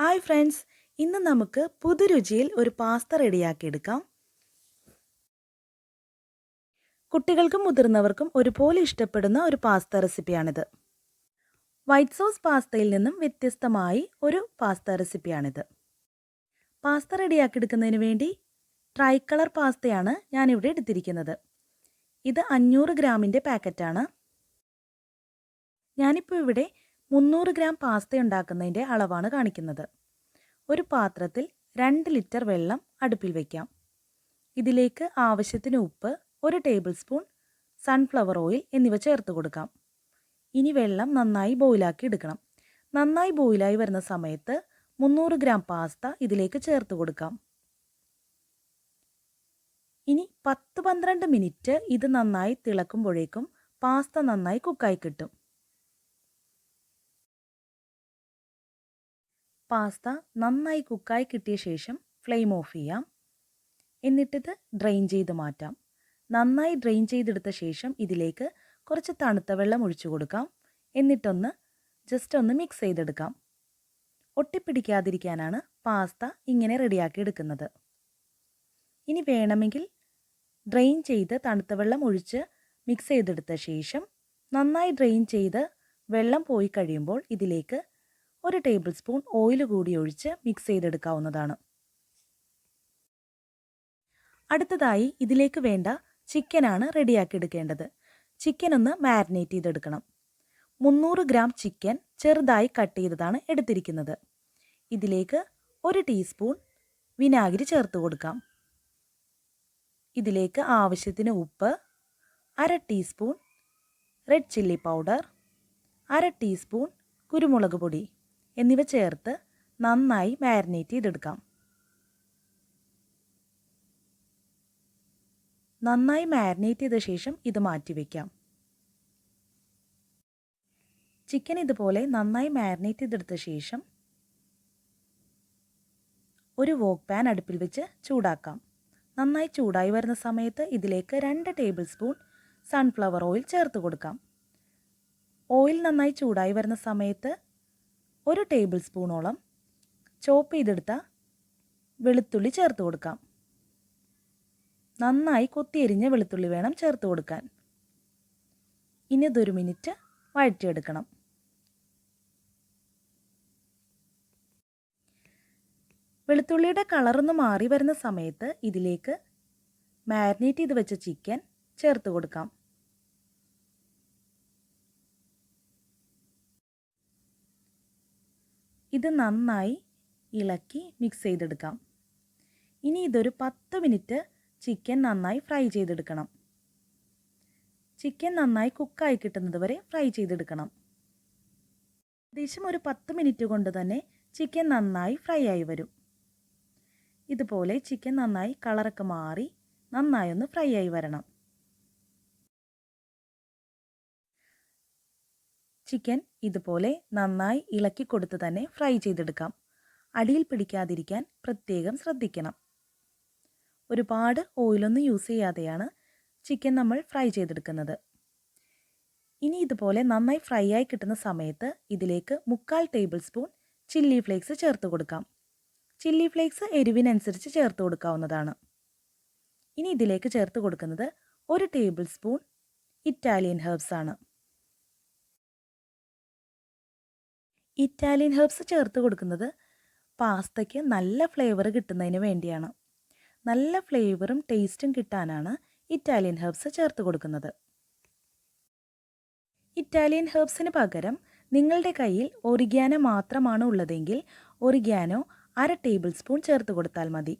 Hi friends ഇന്ന് നമുക്ക് പുതുരുചിയിൽ ഒരു പാസ്ത റെഡിയാക്കിയെടുക്കാം. കുട്ടികൾക്കും മുതിർന്നവർക്കും ഒരുപോലെ ഇഷ്ടപ്പെടുന്ന ഒരു പാസ്ത റെസിപ്പിയാണിത്. വൈറ്റ് സോസ് പാസ്തയിൽ നിന്നും വ്യത്യസ്തമായി ഒരു പാസ്ത റെസിപ്പിയാണിത്. പാസ്ത റെഡിയാക്കിയെടുക്കുന്നതിന് വേണ്ടി ട്രൈ കളർ പാസ്തയാണ് ഞാനിവിടെ എടുത്തിരിക്കുന്നത്. ഇത് അഞ്ഞൂറ് ഗ്രാമിന്റെ പാക്കറ്റാണ്. ഞാനിപ്പോൾ ഇവിടെ മുന്നൂറ് ഗ്രാം പാസ്ത ഉണ്ടാക്കുന്നതിന്റെ അളവാണ് കാണിക്കുന്നത്. ഒരു പാത്രത്തിൽ രണ്ട് ലിറ്റർ വെള്ളം അടുപ്പിൽ വയ്ക്കാം ഇതിലേക്ക് ആവശ്യത്തിന് ഉപ്പ് ഒരു ടേബിൾ സ്പൂൺ സൺഫ്ലവർ ഓയിൽ എന്നിവ ചേർത്ത് കൊടുക്കാം. ഇനി വെള്ളം നന്നായി ബോയിലാക്കി എടുക്കണം. നന്നായി ബോയിലായി വരുന്ന സമയത്ത് മുന്നൂറ് ഗ്രാം പാസ്ത ഇതിലേക്ക് ചേർത്ത് കൊടുക്കാം. ഇനി പത്ത് പന്ത്രണ്ട് മിനിറ്റ് ഇത് നന്നായി തിളക്കുമ്പോഴേക്കും പാസ്ത നന്നായി കുക്കായി കിട്ടും. പാസ്ത നന്നായി കുക്കായി കിട്ടിയ ശേഷം ഫ്ലെയിം ഓഫ് ചെയ്യാം. എന്നിട്ടിത് ഡ്രെയിൻ ചെയ്ത് മാറ്റാം. നന്നായി ഡ്രെയിൻ ചെയ്തെടുത്ത ശേഷം ഇതിലേക്ക് കുറച്ച് തണുത്ത വെള്ളം ഒഴിച്ചു കൊടുക്കാം. എന്നിട്ടൊന്ന് ജസ്റ്റ് ഒന്ന് മിക്സ് ചെയ്തെടുക്കാം. ഒട്ടിപ്പിടിക്കാതിരിക്കാനാണ് പാസ്ത ഇങ്ങനെ റെഡിയാക്കി എടുക്കുന്നത്. ഇനി വേണമെങ്കിൽ ഡ്രെയിൻ ചെയ്ത് തണുത്ത വെള്ളം ഒഴിച്ച് മിക്സ് ചെയ്തെടുത്ത ശേഷം നന്നായി ഡ്രെയിൻ ചെയ്ത് വെള്ളം പോയി കഴിയുമ്പോൾ ഇതിലേക്ക് ഒരു ടേബിൾ സ്പൂൺ ഓയിൽ കൂടി ഒഴിച്ച് മിക്സ് ചെയ്തെടുക്കാവുന്നതാണ്. അടുത്തതായി ഇതിലേക്ക് വേണ്ട ചിക്കനാണ് റെഡിയാക്കി എടുക്കേണ്ടത്. ചിക്കൻ ഒന്ന് മാരിനേറ്റ് ചെയ്തെടുക്കണം. മുന്നൂറ് ഗ്രാം ചിക്കൻ ചെറുതായി കട്ട് ചെയ്തതാണ് എടുത്തിരിക്കുന്നത്. ഇതിലേക്ക് ഒരു ടീസ്പൂൺ വിനാഗിരി ചേർത്ത് കൊടുക്കാം. ഇതിലേക്ക് ആവശ്യത്തിന് ഉപ്പ് അര ടീസ്പൂൺ റെഡ് ചില്ലി പൗഡർ അര ടീസ്പൂൺ കുരുമുളക് പൊടി. എന്നിവ ചേർത്ത് നന്നായി മാരിനേറ്റ് ചെയ്തെടുക്കാം. നന്നായി മാരിനേറ്റ് ചെയ്ത ശേഷം ഇത് മാറ്റി വയ്ക്കാം. ചിക്കൻ ഇതുപോലെ നന്നായി മാരിനേറ്റ് ചെയ്തെടുത്ത ശേഷം ഒരു വോക്ക് പാൻ അടുപ്പിൽ വെച്ച് ചൂടാക്കാം. നന്നായി ചൂടായി വരുന്ന സമയത്ത് ഇതിലേക്ക് രണ്ട് ടേബിൾ സ്പൂൺ സൺഫ്ലവർ ഓയിൽ ചേർത്ത് കൊടുക്കാം. ഓയിൽ നന്നായി ചൂടായി വരുന്ന സമയത്ത് ഒരു ടേബിൾ സ്പൂണോളം ചോപ്പ് ചെയ്തെടുത്ത വെളുത്തുള്ളി ചേർത്ത് കൊടുക്കാം. നന്നായി കൊത്തിയെരിഞ്ഞ വെളുത്തുള്ളി വേണം ചേർത്ത് കൊടുക്കാൻ. ഇനി ഇതൊരു മിനിറ്റ് വഴറ്റിയെടുക്കണം. വെളുത്തുള്ളിയുടെ കളറൊന്ന് മാറി വരുന്ന സമയത്ത് ഇതിലേക്ക് മാരിനേറ്റ് ചെയ്ത് വെച്ച ചിക്കൻ ചേർത്ത് കൊടുക്കാം. ഇത് നന്നായി ഇളക്കി മിക്സ് ചെയ്തെടുക്കാം. ഇനി ഇതൊരു പത്ത് മിനിറ്റ് ചിക്കൻ നന്നായി ഫ്രൈ ചെയ്തെടുക്കണം. ചിക്കൻ നന്നായി കുക്കായി കിട്ടുന്നത് വരെ ഫ്രൈ ചെയ്തെടുക്കണം. ഏകദേശം ഒരു പത്ത് മിനിറ്റ് കൊണ്ട് തന്നെ ചിക്കൻ നന്നായി ഫ്രൈ ആയി വരും. ഇതുപോലെ ചിക്കൻ നന്നായി കളറൊക്കെ മാറി നന്നായി ഒന്ന് ഫ്രൈ ആയി വരണം. ചിക്കൻ ഇതുപോലെ നന്നായി ഇളക്കി കൊടുത്ത് തന്നെ ഫ്രൈ ചെയ്തെടുക്കാം. അടിയിൽ പിടിക്കാതിരിക്കാൻ പ്രത്യേകം ശ്രദ്ധിക്കണം. ഒരുപാട് ഓയിലൊന്നും യൂസ് ചെയ്യാതെയാണ് ചിക്കൻ നമ്മൾ ഫ്രൈ ചെയ്തെടുക്കുന്നത്. ഇനി ഇതുപോലെ നന്നായി ഫ്രൈ ആയി കിട്ടുന്ന സമയത്ത് ഇതിലേക്ക് മുക്കാൽ ടേബിൾ സ്പൂൺ ചില്ലി ഫ്ലേക്സ് ചേർത്ത് കൊടുക്കാം. ചില്ലി ഫ്ലേക്സ് എരിവിനനുസരിച്ച് ചേർത്ത് കൊടുക്കാവുന്നതാണ്. ഇനി ഇതിലേക്ക് ചേർത്ത് കൊടുക്കുന്നത് ഒരു ടേബിൾ സ്പൂൺ ഇറ്റാലിയൻ ഹെർബ്സ് ആണ്. ഇറ്റാലിയൻ ഹെർബ്സ് ചേർത്ത് കൊടുക്കുന്നത് പാസ്തയ്ക്ക് നല്ല ഫ്ലേവർ കിട്ടുന്നതിന് വേണ്ടിയാണ്. നല്ല ഫ്ലേവറും ടേസ്റ്റും കിട്ടാനാണ് ഇറ്റാലിയൻ ഹെർബ്സ് ചേർത്ത് കൊടുക്കുന്നത്. ഇറ്റാലിയൻ ഹെർബ്സിന് പകരം നിങ്ങളുടെ കയ്യിൽ ഒറിഗാനോ മാത്രമാണ് ഉള്ളതെങ്കിൽ ഒറിഗാനോ അര ടേബിൾ സ്പൂൺ ചേർത്ത് കൊടുത്താൽ മതി.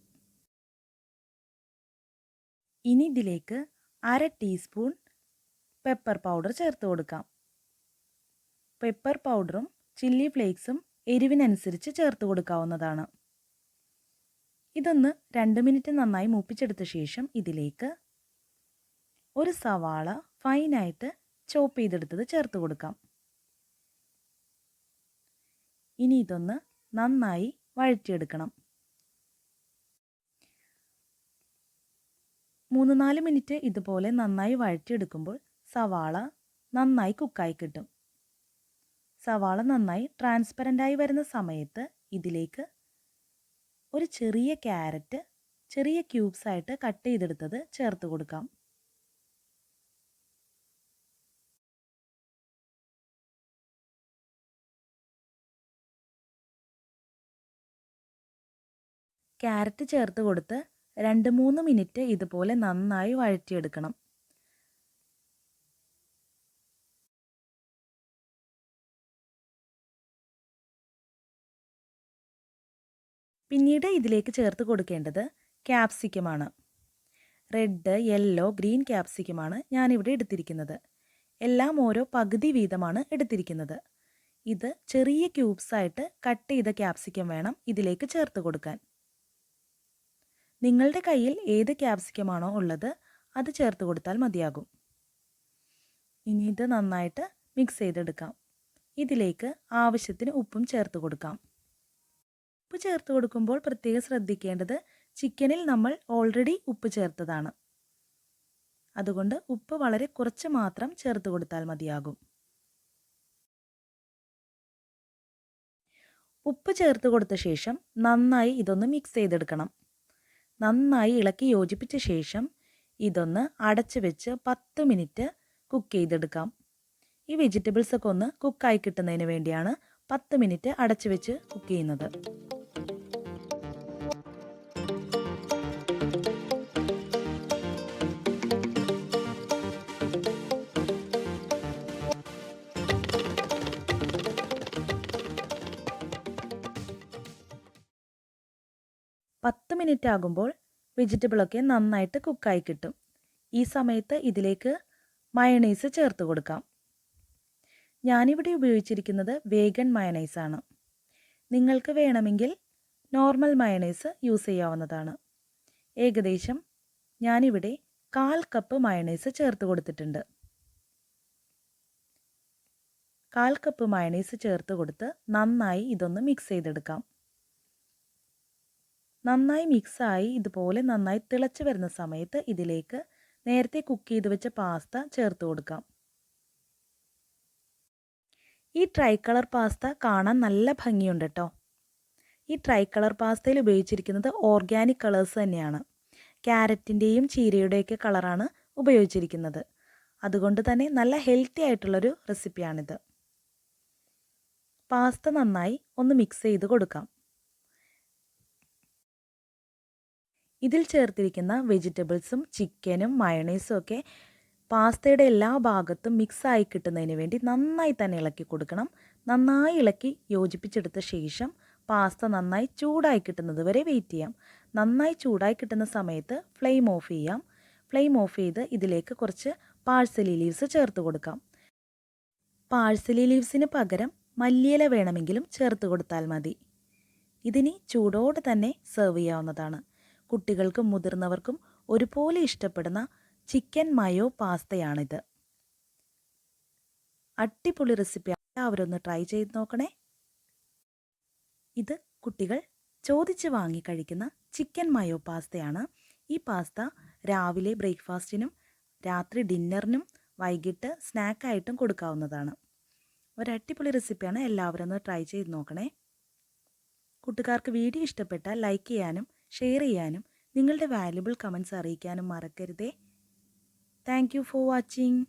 ഇനി ഇതിലേക്ക് അര ടീസ്പൂൺ പെപ്പർ പൗഡർ ചേർത്ത് കൊടുക്കാം. പെപ്പർ പൗഡറും ചില്ലി ഫ്ലേക്സും എരിവിനനുസരിച്ച് ചേർത്ത് കൊടുക്കാവുന്നതാണ്. ഇതൊന്ന് രണ്ട് മിനിറ്റ് നന്നായി മൂപ്പിച്ചെടുത്ത ശേഷം ഇതിലേക്ക് ഒരു സവാള ഫൈനായിട്ട് ചോപ്പ് ചെയ്തെടുത്തത് ചേർത്ത് കൊടുക്കാം. ഇനി ഇതൊന്ന് നന്നായി വഴറ്റിയെടുക്കണം. മൂന്ന് നാല് മിനിറ്റ് ഇതുപോലെ നന്നായി വഴറ്റിയെടുക്കുമ്പോൾ സവാള നന്നായി കുക്കായി കിട്ടും. സവാള നന്നായി ട്രാൻസ്പെറന്റായി വരുന്ന സമയത്ത് ഇതിലേക്ക് ഒരു ചെറിയ ക്യാരറ്റ് ചെറിയ ക്യൂബ്സ് ആയിട്ട് കട്ട് ചെയ്തെടുത്തത് ചേർത്ത് കൊടുക്കാം. ക്യാരറ്റ് ചേർത്ത് കൊടുത്ത് രണ്ട് മൂന്ന് മിനിറ്റ് ഇതുപോലെ നന്നായി വഴറ്റിയെടുക്കണം. പിന്നീട് ഇതിലേക്ക് ചേർത്ത് കൊടുക്കേണ്ടത് ക്യാപ്സിക്കമാണ്. റെഡ് യെല്ലോ ഗ്രീൻ ക്യാപ്സിക്കമാണ് ഞാനിവിടെ എടുത്തിരിക്കുന്നത്. എല്ലാം ഓരോ പകുതി വീതമാണ് എടുത്തിരിക്കുന്നത്. ഇത് ചെറിയ ക്യൂബ്സായിട്ട് കട്ട് ചെയ്ത ക്യാപ്സിക്കം വേണം ഇതിലേക്ക് ചേർത്ത് കൊടുക്കാൻ. നിങ്ങളുടെ കയ്യിൽ ഏത് ക്യാപ്സിക്കമാണോ ഉള്ളത് അത് ചേർത്ത് കൊടുത്താൽ മതിയാകും. ഇനി ഇത് നന്നായിട്ട് മിക്സ് ചെയ്തെടുക്കാം. ഇതിലേക്ക് ആവശ്യത്തിന് ഉപ്പും ചേർത്ത് കൊടുക്കാം. ഉപ്പ് ചേർത്ത് കൊടുക്കുമ്പോൾ പ്രത്യേകം ശ്രദ്ധിക്കേണ്ടത് ചിക്കനിൽ നമ്മൾ ഓൾറെഡി ഉപ്പ് ചേർത്തതാണ്. അതുകൊണ്ട് ഉപ്പ് വളരെ കുറച്ച് മാത്രം ചേർത്ത് കൊടുത്താൽ മതിയാകും. ഉപ്പ് ചേർത്ത് കൊടുത്ത ശേഷം നന്നായി ഇതൊന്ന് മിക്സ് ചെയ്തെടുക്കണം. നന്നായി ഇളക്കി യോജിപ്പിച്ച ശേഷം ഇതൊന്ന് അടച്ചു വെച്ച് പത്ത് മിനിറ്റ് കുക്ക് ചെയ്തെടുക്കാം. ഈ വെജിറ്റബിൾസൊക്കെ ഒന്ന് കുക്കായി കിട്ടുന്നതിന് വേണ്ടിയാണ് പത്ത് മിനിറ്റ് അടച്ചു വെച്ച് കുക്ക് ചെയ്യുന്നത്. പത്ത് മിനിറ്റ് ആകുമ്പോൾ വെജിറ്റബിളൊക്കെ നന്നായിട്ട് കുക്കായി കിട്ടും. ഈ സമയത്ത് ഇതിലേക്ക് മയണൈസ് ചേർത്ത് കൊടുക്കാം. ഞാനിവിടെ ഉപയോഗിച്ചിരിക്കുന്നത് വേഗൻ മയണൈസാണ്. നിങ്ങൾക്ക് വേണമെങ്കിൽ നോർമൽ മയണൈസ് യൂസ് ചെയ്യാവുന്നതാണ്. ഏകദേശം ഞാനിവിടെ കാൽ കപ്പ് മയണൈസ് ചേർത്ത് കൊടുത്തിട്ടുണ്ട്. കാൽ കപ്പ് മയണൈസ് ചേർത്ത് കൊടുത്ത് നന്നായി ഇതൊന്ന് മിക്സ് ചെയ്തെടുക്കാം. നന്നായി മിക്സായി ഇതുപോലെ നന്നായി തിളച്ച് വരുന്ന സമയത്ത് ഇതിലേക്ക് നേരത്തെ കുക്ക് ചെയ്ത് വെച്ച പാസ്ത ചേർത്ത് കൊടുക്കാം. ഈ ട്രൈ കളർ പാസ്ത കാണാൻ നല്ല ഭംഗിയുണ്ട് കേട്ടോ ഈ ട്രൈ കളർ പാസ്തയിൽ ഉപയോഗിച്ചിരിക്കുന്നത് ഓർഗാനിക് കളേഴ്സ് തന്നെയാണ്. ക്യാരറ്റിന്റെയും ചീരയുടെയൊക്കെ കളറാണ് ഉപയോഗിച്ചിരിക്കുന്നത്. അതുകൊണ്ട് തന്നെ നല്ല ഹെൽത്തി ആയിട്ടുള്ളൊരു റെസിപ്പിയാണിത്. പാസ്ത നന്നായി ഒന്ന് മിക്സ് ചെയ്ത് കൊടുക്കാം. ഇതിൽ ചേർത്തിരിക്കുന്ന വെജിറ്റബിൾസും ചിക്കനും മയണൈസും ഒക്കെ പാസ്തയുടെ എല്ലാ ഭാഗത്തും മിക്സായി കിട്ടുന്നതിന് വേണ്ടി നന്നായി തന്നെ ഇളക്കി കൊടുക്കണം. നന്നായി ഇളക്കി യോജിപ്പിച്ചെടുത്ത ശേഷം പാസ്ത നന്നായി ചൂടായി കിട്ടുന്നത് വരെ വെയിറ്റ് ചെയ്യാം. നന്നായി ചൂടായി കിട്ടുന്ന സമയത്ത് ഫ്ലെയിം ഓഫ് ചെയ്യാം. ഫ്ലെയിം ഓഫ് ചെയ്ത് ഇതിലേക്ക് കുറച്ച് പാഴ്സലി ലീവ്സ് ചേർത്ത് കൊടുക്കാം. പാഴ്സലി ലീവ്സിന് പകരം മല്ലിയില വേണമെങ്കിലും ചേർത്ത് കൊടുത്താൽ മതി. ഇതിനി ചൂടോടെ തന്നെ സെർവ് ചെയ്യാവുന്നതാണ്. കുട്ടികൾക്കും മുതിർന്നവർക്കും ഒരുപോലെ ഇഷ്ടപ്പെടുന്ന ചിക്കൻ മയോ പാസ്തയാണിത്. അടിപൊളി റെസിപ്പി. എല്ലാവരും ഒന്ന് ട്രൈ ചെയ്ത് നോക്കണേ. ഇത് കുട്ടികൾ ചോദിച്ച് വാങ്ങി കഴിക്കുന്ന ചിക്കൻ മയോ പാസ്തയാണ്. ഈ പാസ്ത രാവിലെ ബ്രേക്ക്ഫാസ്റ്റിനും രാത്രി ഡിന്നറിനും വൈകിട്ട് സ്നാക്കായിട്ടും കൊടുക്കാവുന്നതാണ്. ഒരു അടിപൊളി റെസിപ്പിയാണ്. എല്ലാവരും ഒന്ന് ട്രൈ ചെയ്ത് നോക്കണേ. കൂട്ടുകാർക്ക് വീഡിയോ ഇഷ്ടപ്പെട്ടാൽ ലൈക്ക് ചെയ്യാനും ഷെയർ ചെയ്യാനും നിങ്ങളുടെ വാല്യുബിൾ കമൻസ് അറിയിക്കാനും മറക്കരുതേ. Thank for watching